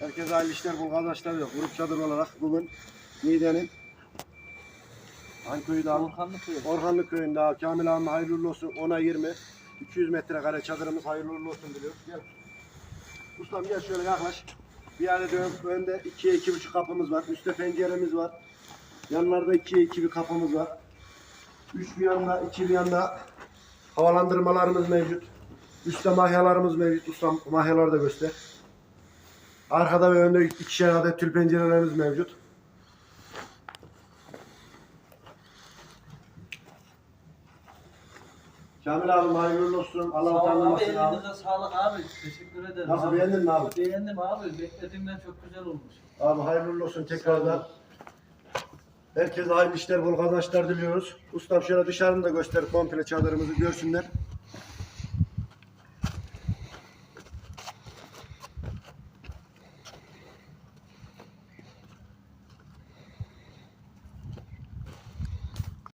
Herkese hayırlı işler, bol kazançlar yok. Grup çadır olarak bugün Niğde'nin hangi köyde abi? Volkanlı köyü. Orhanlı köyünde abi. Kamil abi hayırlı olsun. 10'a 20. 200 metrekare çadırımız hayırlı olsun diliyoruz. Gel. Ustam gel şöyle yaklaş. Bir adet ön, önde 2'ye 2,5 kapımız var. Üstte penceremiz var. Yanlarda 2'ye 2 bir kapımız var. 3 bir yanda, 2 bir yanda havalandırmalarımız mevcut. Üstte mahyalarımız mevcut. Ustam mahyaları da göster. Arkada ve önde ikişer adet tül pencerelerimiz mevcut. Kamil abi hayırlı olsun. Allah Sağ ol abi, utandırmasın abi. elinize sağlık abi. Teşekkür ederim. Nasıl abi. beğendin mi abi? Beğendim abi. Beklediğimden çok güzel olmuş. Abi hayırlı olsun tekrardan. Herkese hayırlı işler, bol kazançlar diliyoruz. Ustam şöyle dışarını da göster komple çadırımızı görsünler.